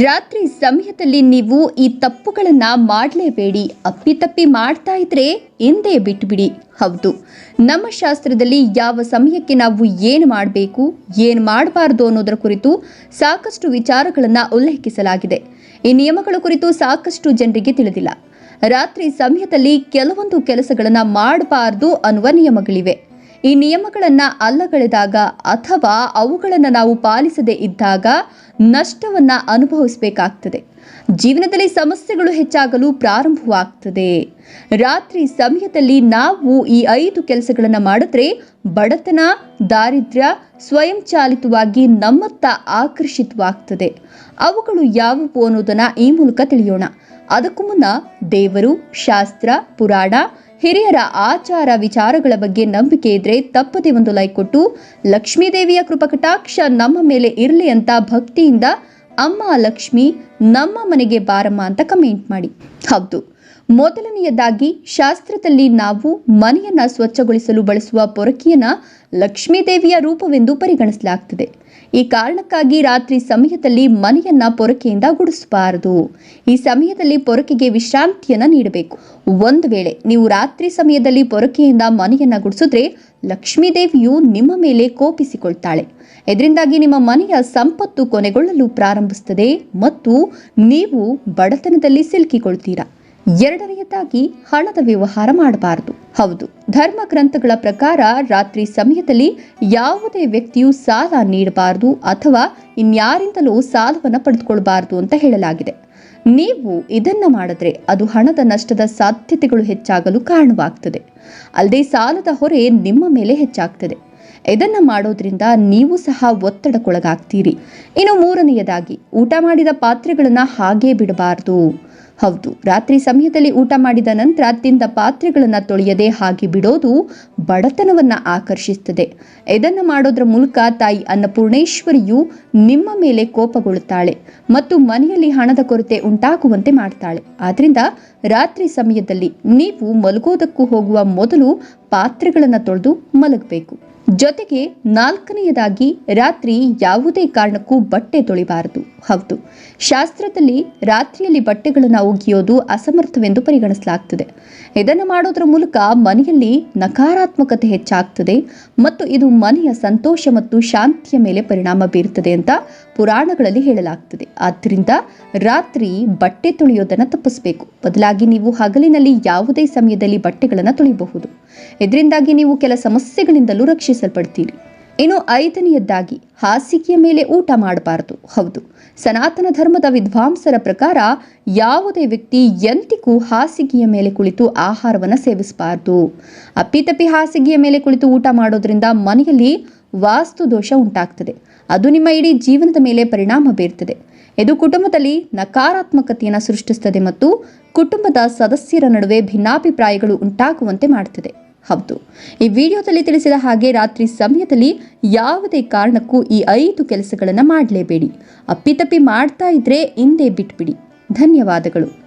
ರಾತ್ರಿ ಸಮಯದಲ್ಲಿ ನೀವು ಈ ತಪ್ಪುಗಳನ್ನು ಮಾಡಲೇಬೇಡಿ. ಅಪ್ಪಿತಪ್ಪಿ ಮಾಡ್ತಾ ಇದ್ರೆ ಎಂದೇ ಬಿಟ್ಬಿಡಿ. ಹೌದು. ನಮ್ಮ ಶಾಸ್ತ್ರದಲ್ಲಿ ಯಾವ ಸಮಯಕ್ಕೆ ನಾವು ಏನು ಮಾಡಬೇಕು, ಏನು ಮಾಡಬಾರ್ದು ಅನ್ನೋದರ ಕುರಿತು ಸಾಕಷ್ಟು ವಿಚಾರಗಳನ್ನು ಉಲ್ಲೇಖಿಸಲಾಗಿದೆ. ಈ ನಿಯಮಗಳ ಕುರಿತು ಸಾಕಷ್ಟು ಜನರಿಗೆ ತಿಳಿದಿಲ್ಲ. ರಾತ್ರಿ ಸಮಯದಲ್ಲಿ ಕೆಲವೊಂದು ಕೆಲಸಗಳನ್ನು ಮಾಡಬಾರ್ದು ಅನ್ನುವ ನಿಯಮಗಳಿವೆ. ಈ ನಿಯಮಗಳನ್ನು ಅಲ್ಲಗಳೆದಾಗ ಅಥವಾ ಅವುಗಳನ್ನು ನಾವು ಪಾಲಿಸದೇ ಇದ್ದಾಗ ನಷ್ಟವನ್ನು ಅನುಭವಿಸಬೇಕಾಗ್ತದೆ. ಜೀವನದಲ್ಲಿ ಸಮಸ್ಯೆಗಳು ಹೆಚ್ಚಾಗಲು ಪ್ರಾರಂಭವಾಗ್ತದೆ. ರಾತ್ರಿ ಸಮಯದಲ್ಲಿ ನಾವು ಈ ಐದು ಕೆಲಸಗಳನ್ನು ಮಾಡಿದ್ರೆ ಬಡತನ, ದಾರಿದ್ರ್ಯ, ಸ್ವಯಂಚಾಲಿತವಾಗಿ ನಮ್ಮತ್ತ ಆಕರ್ಷಿತವಾಗ್ತದೆ. ಅವುಗಳು ಯಾವುವು ಅನ್ನೋದನ್ನು ಈ ಮೂಲಕ ತಿಳಿಯೋಣ. ಅದಕ್ಕೂ ಮುನ್ನ ದೇವರು, ಶಾಸ್ತ್ರ, ಪುರಾಣ ಹಿರಿಯರ ಆಚಾರ ವಿಚಾರಗಳ ಬಗ್ಗೆ ನಂಬಿಕೆ ಇದ್ರೆ ತಪ್ಪದೆ ಒಂದು ಲೈಕ್ ಕೊಟ್ಟು, ಲಕ್ಷ್ಮೀದೇವಿಯ ಕೃಪಕಟಾಕ್ಷ ನಮ್ಮ ಮೇಲೆ ಇರಲಿ ಅಂತ ಭಕ್ತಿಯಿಂದ ಅಮ್ಮ ಲಕ್ಷ್ಮಿ ನಮ್ಮ ಮನೆಗೆ ಬಾರಮ್ಮ ಅಂತ ಕಮೆಂಟ್ ಮಾಡಿ. ಹೌದು. ಮೊದಲನೆಯದಾಗಿ ಶಾಸ್ತ್ರದಲ್ಲಿ ನಾವು ಮನೆಯನ್ನ ಸ್ವಚ್ಛಗೊಳಿಸಲು ಬಳಸುವ ಪೊರಕಿಯನ್ನ ಲಕ್ಷ್ಮೀದೇವಿಯ ರೂಪವೆಂದು ಪರಿಗಣಿಸಲಾಗ್ತದೆ. ಈ ಕಾರಣಕ್ಕಾಗಿ ರಾತ್ರಿ ಸಮಯದಲ್ಲಿ ಮನೆಯನ್ನ ಪೊರಕೆಯಿಂದ ಗುಡಿಸಬಾರದು. ಈ ಸಮಯದಲ್ಲಿ ಪೊರಕೆಗೆ ವಿಶ್ರಾಂತಿಯನ್ನ ನೀಡಬೇಕು. ಒಂದು ವೇಳೆ ನೀವು ರಾತ್ರಿ ಸಮಯದಲ್ಲಿ ಪೊರಕೆಯಿಂದ ಮನೆಯನ್ನ ಗುಡಿಸಿದ್ರೆ ಲಕ್ಷ್ಮೀದೇವಿಯು ನಿಮ್ಮ ಮೇಲೆ ಕೋಪಿಸಿಕೊಳ್ತಾಳೆ. ಇದರಿಂದಾಗಿ ನಿಮ್ಮ ಮನೆಯ ಸಂಪತ್ತು ಕೊನೆಗೊಳ್ಳಲು ಪ್ರಾರಂಭಿಸುತ್ತದೆ ಮತ್ತು ನೀವು ಬಡತನದಲ್ಲಿ ಸಿಲುಕಿಕೊಳ್ತೀರಾ. ಎರಡನೆಯದಾಗಿ ಹಣದ ವ್ಯವಹಾರ ಮಾಡಬಾರದು. ಹೌದು, ಧರ್ಮ ಗ್ರಂಥಗಳ ಪ್ರಕಾರ ರಾತ್ರಿ ಸಮಯದಲ್ಲಿ ಯಾವುದೇ ವ್ಯಕ್ತಿಯು ಸಾಲ ನೀಡಬಾರದು ಅಥವಾ ಇನ್ಯಾರಿಂದಲೂ ಸಾಲವನ್ನು ಪಡೆದುಕೊಳ್ಬಾರದು ಅಂತ ಹೇಳಲಾಗಿದೆ. ನೀವು ಇದನ್ನ ಮಾಡಿದ್ರೆ ಅದು ಹಣದ ನಷ್ಟದ ಸಾಧ್ಯತೆಗಳು ಹೆಚ್ಚಾಗಲು ಕಾರಣವಾಗ್ತದೆ. ಅಲ್ಲದೆ ಸಾಲದ ಹೊರೆ ನಿಮ್ಮ ಮೇಲೆ ಹೆಚ್ಚಾಗ್ತದೆ. ಇದನ್ನು ಮಾಡೋದ್ರಿಂದ ನೀವು ಸಹ ಒತ್ತಡಕ್ಕೊಳಗಾಗ್ತೀರಿ. ಇನ್ನು ಮೂರನೆಯದಾಗಿ, ಊಟ ಮಾಡಿದ ಪಾತ್ರೆಗಳನ್ನು ಹಾಗೇ ಬಿಡಬಾರದು. ಹೌದು, ರಾತ್ರಿ ಸಮಯದಲ್ಲಿ ಊಟ ಮಾಡಿದ ನಂತರ ತಿಂದ ಪಾತ್ರೆಗಳನ್ನು ತೊಳೆಯದೆ ಹಾಗೆ ಬಿಡೋದು ಬಡತನವನ್ನ ಆಕರ್ಷಿಸುತ್ತದೆ. ಇದನ್ನು ಮಾಡೋದ್ರ ಮೂಲಕ ತಾಯಿ ಅನ್ನಪೂರ್ಣೇಶ್ವರಿಯು ನಿಮ್ಮ ಮೇಲೆ ಕೋಪಗೊಳ್ಳುತ್ತಾಳೆ ಮತ್ತು ಮನೆಯಲ್ಲಿ ಹಣದ ಕೊರತೆ ಉಂಟಾಗುವಂತೆ ಮಾಡ್ತಾಳೆ. ಆದ್ದರಿಂದ ರಾತ್ರಿ ಸಮಯದಲ್ಲಿ ನೀವು ಮಲಗೋದಕ್ಕೂ ಹೋಗುವ ಮೊದಲು ಪಾತ್ರೆಗಳನ್ನು ತೊಳೆದು ಮಲಗಬೇಕು. ಜೊತೆಗೆ ನಾಲ್ಕನೆಯದಾಗಿ ರಾತ್ರಿ ಯಾವುದೇ ಕಾರಣಕ್ಕೂ ಬಟ್ಟೆ ತೊಳಿಬಾರದು. ಹೌದು, ಶಾಸ್ತ್ರದಲ್ಲಿ ರಾತ್ರಿಯಲ್ಲಿ ಬಟ್ಟೆಗಳನ್ನು ಒಗೆಯೋದು ಅಸಮರ್ಥವೆಂದು ಪರಿಗಣಿಸಲಾಗ್ತದೆ. ಇದನ್ನು ಮಾಡೋದ್ರ ಮೂಲಕ ಮನೆಯಲ್ಲಿ ನಕಾರಾತ್ಮಕತೆ ಹೆಚ್ಚಾಗ್ತದೆ ಮತ್ತು ಇದು ಮನೆಯ ಸಂತೋಷ ಮತ್ತು ಶಾಂತಿಯ ಮೇಲೆ ಪರಿಣಾಮ ಬೀರುತ್ತದೆ ಅಂತ ಪುರಾಣಗಳಲ್ಲಿ ಹೇಳಲಾಗ್ತದೆ. ಆದ್ದರಿಂದ ರಾತ್ರಿ ಬಟ್ಟೆ ತೊಳೆಯೋದನ್ನು ತಪ್ಪಿಸಬೇಕು. ಬದಲಾಗಿ ನೀವು ಹಗಲಿನಲ್ಲಿ ಯಾವುದೇ ಸಮಯದಲ್ಲಿ ಬಟ್ಟೆಗಳನ್ನು ತೊಳೆಯಬಹುದು ಇದರಿಂದಾಗಿ ನೀವು ಕೆಲ ಸಮಸ್ಯೆಗಳಿಂದಲೂ ರಕ್ಷಿಸಲ್ಪಡ್ತೀರಿ. ಇನ್ನು ಐದನೆಯದ್ದಾಗಿ, ಹಾಸಿಗೆಯ ಮೇಲೆ ಊಟ ಮಾಡಬಾರದು. ಹೌದು, ಸನಾತನ ಧರ್ಮದ ವಿದ್ವಾಂಸರ ಪ್ರಕಾರ ಯಾವುದೇ ವ್ಯಕ್ತಿ ಎಂದಿಗೂ ಹಾಸಿಗೆಯ ಮೇಲೆ ಕುಳಿತು ಆಹಾರವನ್ನು ಸೇವಿಸಬಾರದು. ಅಪ್ಪಿತಪ್ಪಿ ಹಾಸಿಗೆಯ ಮೇಲೆ ಕುಳಿತು ಊಟ ಮಾಡೋದ್ರಿಂದ ಮನೆಯಲ್ಲಿ ವಾಸ್ತು ದೋಷ ಉಂಟಾಗ್ತದೆ. ಅದು ನಿಮ್ಮ ಇಡೀ ಜೀವನದ ಮೇಲೆ ಪರಿಣಾಮ ಬೀರ್ತದೆ. ಇದು ಕುಟುಂಬದಲ್ಲಿ ನಕಾರಾತ್ಮಕತೆಯನ್ನು ಸೃಷ್ಟಿಸುತ್ತದೆ ಮತ್ತು ಕುಟುಂಬದ ಸದಸ್ಯರ ನಡುವೆ ಭಿನ್ನಾಭಿಪ್ರಾಯಗಳು ಉಂಟಾಗುವಂತೆ ಮಾಡ್ತದೆ. ಹೌದು. ಈ ವಿಡಿಯೋದಲ್ಲಿ ತಿಳಿಸಿದ ಹಾಗೆ ರಾತ್ರಿ ಸಮಯದಲ್ಲಿ ಯಾವುದೇ ಕಾರಣಕ್ಕೂ ಈ ಐದು ಕೆಲಸಗಳನ್ನು ಮಾಡಲೇಬೇಡಿ. ಅಪ್ಪಿತಪ್ಪಿ ಮಾಡ್ತಾ ಇದ್ರೆ ಹಿಂದೆ ಬಿಟ್ಬಿಡಿ. ಧನ್ಯವಾದಗಳು.